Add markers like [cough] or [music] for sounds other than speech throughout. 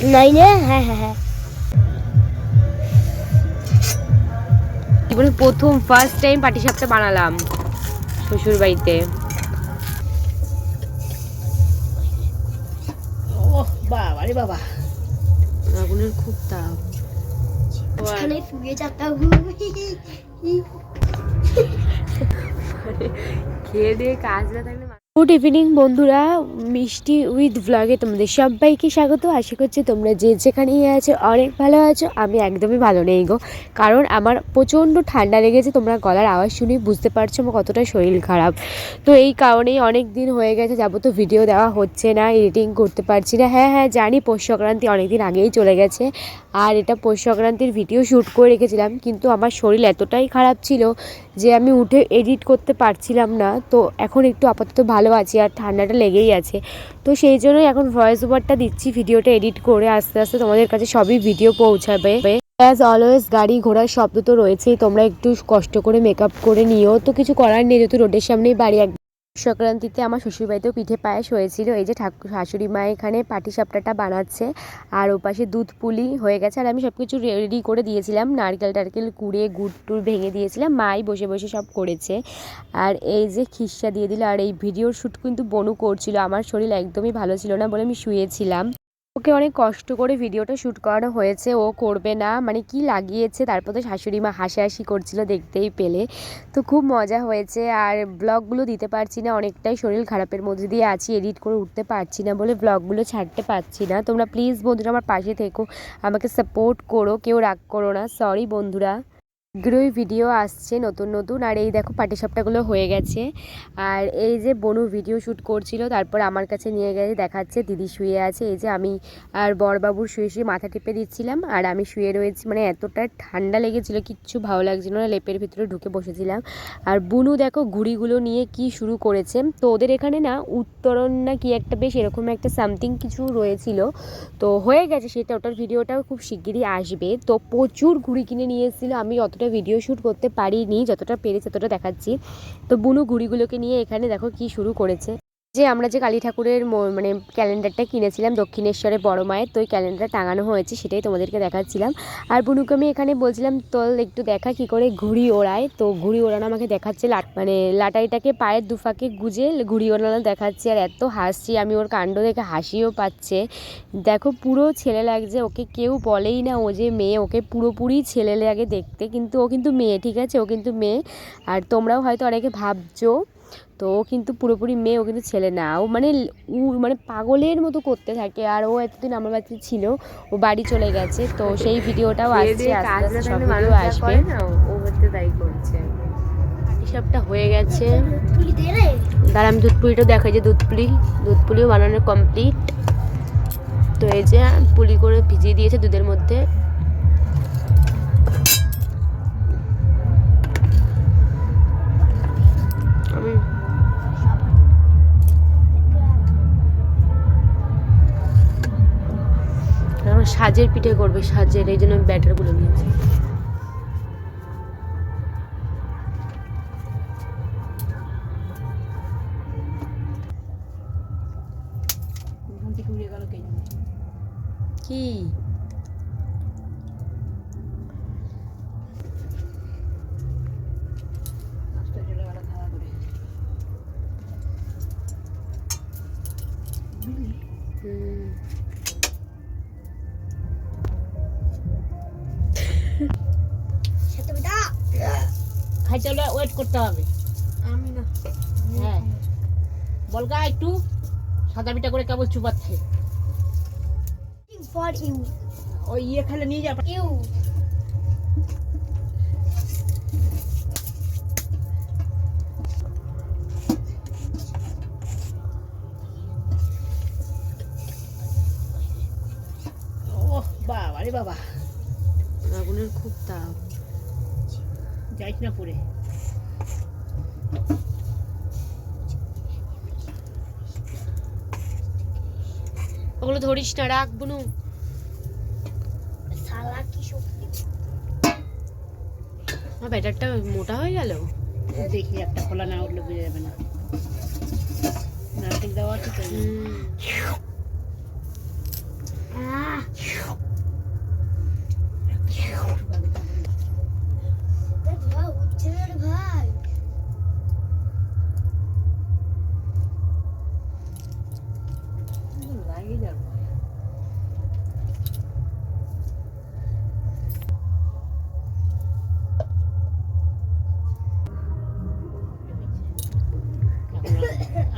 নাইনে? হ্যাঁ হ্যাঁ হ্যাঁ। জীবনে প্রথম ফার্স্ট টাইম পাটিসাপটা বানালাম শ্বশুর বাড়িতে বাবা রে বাবা। আগুনের খুব তাপ। এখানে শুয়ে যেতাম খেয়ে দিয়ে কাজ না থাকলে গুড ইভিনিং বন্ধুরা। মিষ্টি উইথ ব্লগে তোমাদের সবাইকে স্বাগত। আশা করছি তোমরা যে যেখানেই আছো, অনেক ভালো আছো। আমি একদমই ভালো নেই গো। কারণ আমার প্রচণ্ড ঠান্ডা লেগেছে। তোমরা গলার আওয়াজ শুনে বুঝতে পারছ আমার কতটা শরীর খারাপ। তো এই কারণেই অনেক দিন হয়ে গেছে যাব তো ভিডিও দেওয়া হচ্ছে না এডিটিং করতে পারছি না। হ্যাঁ হ্যাঁ জানি পৌষ সংক্রান্তি অনেক দিন আগেই চলে গেছে। আর এটা পৌষ সংক্রান্তির ভিডিও শ্যুট করে রেখেছিলাম, কিন্তু আমার শরীর এতটাই খারাপ ছিল যে আমি উঠে এডিট করতে পারছিলাম না। তো এখন একটু আপাতত ভালো আছি আর ঠান্ডাটা লেগেই আছে। তো সেই জন্যই এখন ভয়েস ওভারটা দিচ্ছি ভিডিওটা এডিট করে আস্তে আস্তে তোমাদের কাছে সবই ভিডিও পৌঁছাবে। অ্যাজ অলওয়েজ গাড়ি ঘোড়ার শব্দ তো রয়েছেই, তোমরা একটু কষ্ট করে মেকআপ করে নিও। তো কিছু করার নেই, যেহেতু রোডের সামনেই বাড়ি সংক্রান্তিতে আমার শ্বশুরবাড়িতেও পিঠে পায়েস হয়েছিল। এই যে ঠাকুর, শাশুড়ি মা এখানে পাটি সাপটাটা বানাচ্ছে আর ওপাশে দুধ পুলি হয়ে গেছে আর আমি সব কিছু রেডি করে দিয়েছিলাম। নারকেল টারকেল কুড়ে গুড় টুড় ভেঙে দিয়েছিলাম। মাই বসে বসে সব করেছে। আর এই যে খিসা দিয়ে দিল আর এই ভিডিওর শ্যুট কিন্তু বনু করছিল। আমার শরীর একদমই ভালো ছিল না বলে আমি শুয়েছিলাম। ওকে অনেক কষ্ট করে ভিডিওটা শ্যুট করানো হয়েছে, ও করবে না। মানে কি লাগিয়েছে? তারপর তো শাশুড়ি মা হাসাহাসি করছিল, দেখতেই পেলে। তো খুব মজা হয়েছে। আর ব্লগগুলো দিতে পারছি না, অনেকটাই শরীর খারাপের মধ্যে দিয়ে আছি, এডিট করে উঠতে পারছি না বলে ব্লগগুলো ছাড়তে পারছি না। তোমরা প্লিজ বন্ধুরা আমার পাশে থেকো, আমাকে সাপোর্ট করো, কেউ রাগ করো না। সরি বন্ধুরা। শীঘ্রই ভিডিও আসছে নতুন নতুন, আর এই দেখো পাটিসাপটাগুলো হয়ে গেছে। আর এই যে বনু ভিডিও শ্যুট করছিল, তারপর আমার কাছে নিয়ে গেছে দেখাচ্ছে, দিদি শুয়ে আছে। এই যে আমি আর বরবাবুর শুয়ে শুয়ে মাথা টিপে দিচ্ছিলাম, আর আমি শুয়ে রয়েছি। মানে এতটা ঠান্ডা লেগেছিল, কিচ্ছু ভালো লাগছিল না, লেপের ভিতরে ঢুকে বসেছিলাম। আর বুনু দেখো ঘুড়িগুলো নিয়ে কি শুরু করেছে। তো ওদের এখানে না উত্তরণ না কি একটা বেশ এরকম একটা সামথিং কিছু রয়েছিল। তো হয়ে গেছে সেটা, ওটার ভিডিওটাও খুব শিগগিরই আসবে। তো প্রচুর ঘুড়ি কিনে নিয়ে এসেছিল, আমি অতটা ভিডিও শ্যুট করতে পারিনি, যতটা পেরেছি ততটা দেখাচ্ছি। তো বুনু গুড়িগুলোকে নিয়ে এখানে দেখো কি শুরু করেছে। যে আমরা যে কালী ঠাকুরের মানে ক্যালেন্ডারটা কিনেছিলাম দক্ষিণেশ্বরে বড় মায়ের, তো ওই ক্যালেন্ডার টাঙানো হয়েছে, সেটাই তোমাদেরকে দেখাচ্ছিলাম। আর বুনুকে আমি এখানে বলছিলাম, তোল একটু দেখা কি করে ঘুড়ি ওড়ায়। তো ঘুড়ি ওড়ানো আমাকে দেখাচ্ছে লাট মানে লাটাইটাকে পায়ের দুফাকে গুজে ঘুড়ি ওড়ানো দেখাচ্ছে, আর এত হাসছি, আমি ওর কাণ্ড দেখে হাসিও পাচ্ছে। দেখো পুরো ছেলে লাগছে, ওকে কেউ বলেই না ও যে মেয়ে, ওকে পুরোপুরি ছেলে লাগে দেখতে, কিন্তু ও কিন্তু মেয়ে, ঠিক আছে? ও কিন্তু মেয়ে। আর তোমরাও হয়তো অনেকে ভাবছ তো ও কিন্তু পুরোপুরি মেয়ে ও কিন্তু ছেলে না। ও মানে উ মানে পাগলের মতো করতে থাকে আর ও এতদিন আমার বাড়িতে ছিল ও বাড়ি চলে গেছে তো সেই ভিডিওটাও আসছে আস্তে আস্তে সব ভিডিও আসবে। ও হচ্ছে তাই করছে। সবটা হয়ে গেছে। দাঁড়া আমি দুধ পুলিটাও দেখাই যে দুধ পুলি দুধ পুলিও বানানো কমপ্লিট তো এই যে পুলি করে ভিজিয়ে দিয়েছে দুধের মধ্যে। আমার সাজের পিঠে করবে সাজের এই জন্য আমি ব্যাটারগুলো নিয়েছি। চলে ওয়েট করতে হবে। আমি না। হ্যাঁ। বলগা একটু সাদা পিঠা করে কেবল চুপাচ্ছে। ফর ইউ ওই ইয়ে খেলে নিয়ে যা। ইউ ও বাবা রে বাবা। আগুনের খুব তাপ। যাইস না পরে ওগুলো ধরিস না রাখ বুনু। আমার ব্যাটারটা মোটা হয়ে গেল। দেখি একটা খোলা না উঠলে বুঝে যাবে না। নারকেল দেওয়া আছে তো? Ah!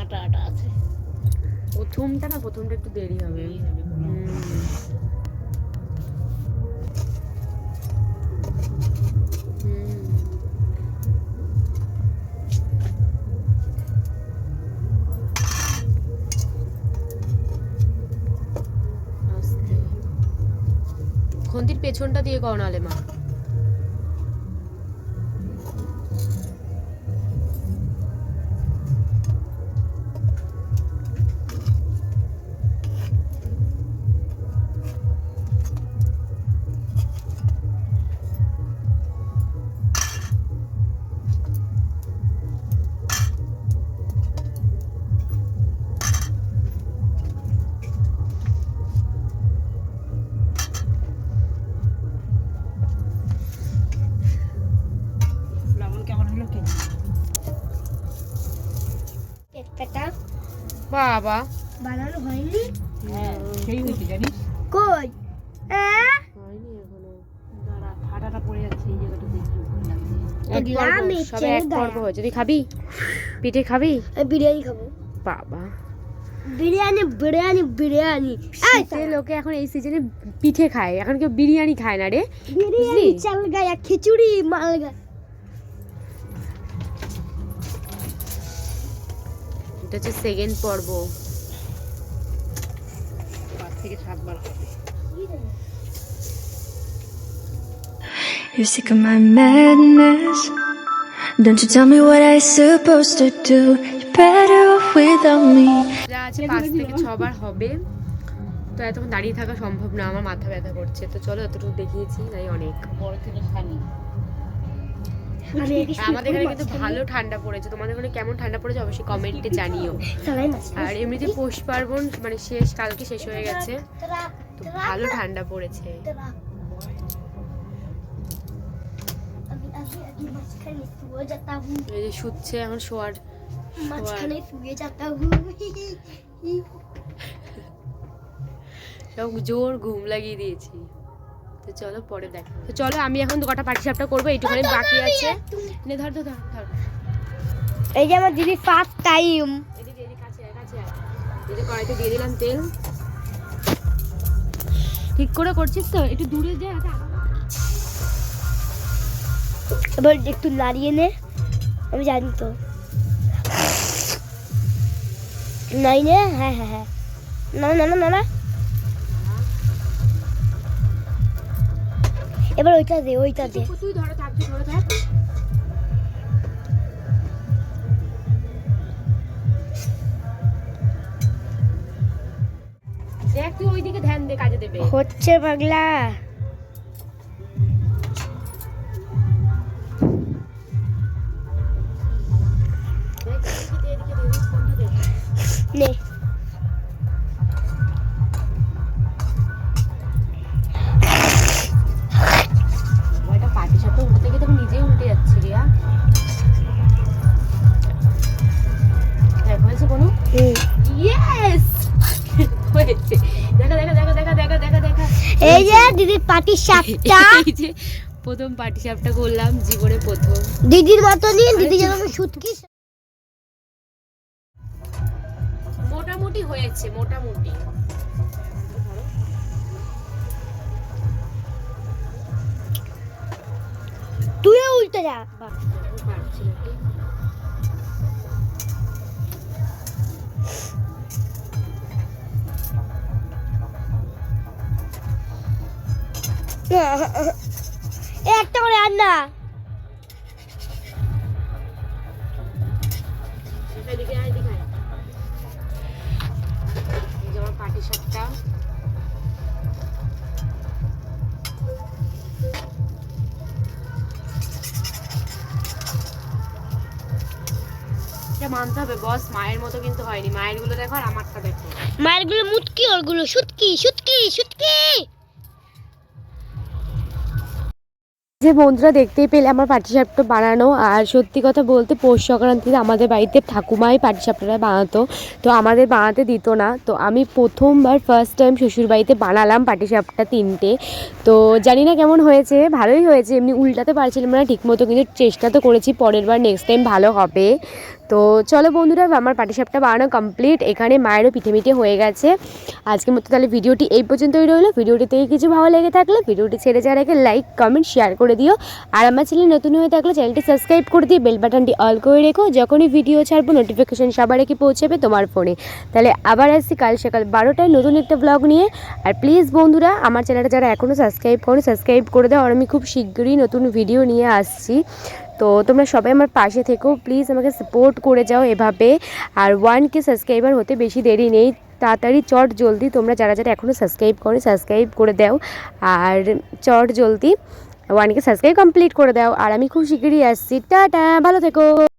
আটা আটা আছে। প্রথমটা না প্রথমটা একটু দেরি হবে। পেছনটা দিয়ে করো নালে মা। বাবা। বানানো হয়নি? হ্যাঁ সেই হয়েছে জানিস? কই? হ্যাঁ হয়নি এখনও। দাঁড়া ফাটাটা পড়ে যাচ্ছে এই জায়গাটা দেখি ভয় লাগছে এক পর্ব, গ্রামে সবে এক পর্ব হয়েছে। তুই খাবি? পিঠে খাবি? বিরিয়ানি খাব। বাবা। বিরিয়ানি বিরিয়ানি বিরিয়ানি। শীতে লোকে এখন এই সিজনে পিঠে খায়। এখন কেউ বিরিয়ানি খায় না রে। বিরিয়ানি বুঝলি? চাল গায়া খিচুড়ি মাল এটা হচ্ছে সেকেন্ড পর্ব পাঁচ থেকে সাতবার হবে You're sick of my madness. Don't you tell me what I supposed to do. You're better off without me. যা আছে পাঁচ থেকে ছবার হবে তো এতক্ষণ দাঁড়িয়ে থাকা সম্ভব না আমার মাথা ব্যথা করছে তো চলো এতটুকু দেখিয়েছি তাই অনেক বড় থেকে আর আমাদের এখানে কিন্তু ভালো ঠান্ডা পড়েছে। তোমাদের ওখানে কেমন ঠান্ডা পড়েছে অবশ্যই কমেন্টে জানিও। আর এমনিতে পৌষ পার্বণ মানে শেষ কালকে শেষ হয়ে গেছে। তো ভালো ঠান্ডা পড়েছে। এই যে শুচ্ছে এখন শোয়ার মাঝখানে শুয়ে যেতা সব জোর ঘুম লাগিয়ে দিয়েছি। তো চলো পরে দেখা তো চলো আমি এখন তো কটা পাটি সাপটা করব এইটুখানি বাকি আছে। নে ধর ধর ধর এই যে আমার দিদি ফার্স্ট টাইম। এই কড়াইতে দিয়ে দিলাম তেল। ঠিক করে করছিস তো? একটু দূরে যা এবার একটু নাড়িয়ে নে। আমি জানি তো। নাই নে। হ্যাঁ হ্যাঁ হ্যাঁ। না না না না। এবার ওইটা দে ওইটা দে। তুই ধরে থাক তুই ধরে থাক। দেখ তুই ওইদিকে ধ্যান দে কাজে দেবে। হচ্ছে পাগলা। নে। পাটির সাপটা [laughs] এই যে প্রথম পাটি সাপটা করলাম জীবনে প্রথম। দিদির মতনই দিদি যেন সুটকি মোটামুটি হয়েছে মোটামুটি। তুইও উল্টে যা। একটা করে আন না। পাটি সাপটা এটা মানতে হবে বস মায়ের মতো কিন্তু হয়নি। মায়েরগুলো দেখো আর আমারটা দেখো। মায়েরগুলো মুটকি ওরগুলো সুটকি সুটকি সুটকি। যে বন্ধুরা দেখতেই পেলে আমার পাটিসাপটা বানানো, আর সত্যি কথা বলতে পৌষ সংক্রান্তিতে আমাদের বাড়িতে ঠাকুমাই পাটিসাপটাটা বানাতো, তো আমাদের বানাতে দিত না। তো আমি প্রথমবার ফার্স্ট টাইম শ্বশুর বাড়িতে বানালাম পাটিসাপটা তিনটে। তো জানি না কেমন হয়েছে, ভালোই হয়েছে, এমনি উল্টাতে পারছিলাম না ঠিকমতো, কিন্তু চেষ্টা তো করেছি, পরের বার নেক্সট টাইম ভালো হবে। তো চলো বন্ধুরা, আমার পাটিসাপটা বানানো কমপ্লিট এখানে মায়েরও পিঠে মিঠে হয়ে গেছে। আজকের মতো তাহলে ভিডিওটি এই পর্যন্তই রইল। ভিডিওটি থেকে কিছু ভালো লেগে থাকলে ভিডিওটি ছেড়ে যাওয়ার আগে লাইক কমেন্ট শেয়ার করে দিও। আর আমার চ্যানেল নতুন হয়ে থাকলে চ্যানেলটি সাবস্ক্রাইব করে দিয়ে বেল বাটনটি অল করে রেখো। যখনই ভিডিও ছাড়বো নোটিফিকেশন সবার আগে পৌঁছাবে তোমার ফোনে তাহলে আবার আসছি কাল সকাল বারোটায় নতুন একটা ব্লগ নিয়ে। আর প্লিজ বন্ধুরা, আমার চ্যানেলটা যারা এখনও সাবস্ক্রাইব করো সাবস্ক্রাইব করে দাও। আর আমি খুব শীঘ্রই নতুন ভিডিও নিয়ে আসছি। তো তোমরা সবাই আমার পাশে থেকো। প্লিজ আমাকে সাপোর্ট করে যাও এভাবে। আর ওয়ান কে সাবস্ক্রাইবার হতে বেশি দেরি নেই। তাড়াতাড়ি চট জলদি তোমরা যারা যারা এখনও সাবস্ক্রাইব করো সাবস্ক্রাইব করে দাও। আর চট জলদি ওয়ানকে সাবস্ক্রাইব কমপ্লিট করে দাও। আর আমি খুব শীঘ্রই আসছি। টাটা, ভালো থেকো।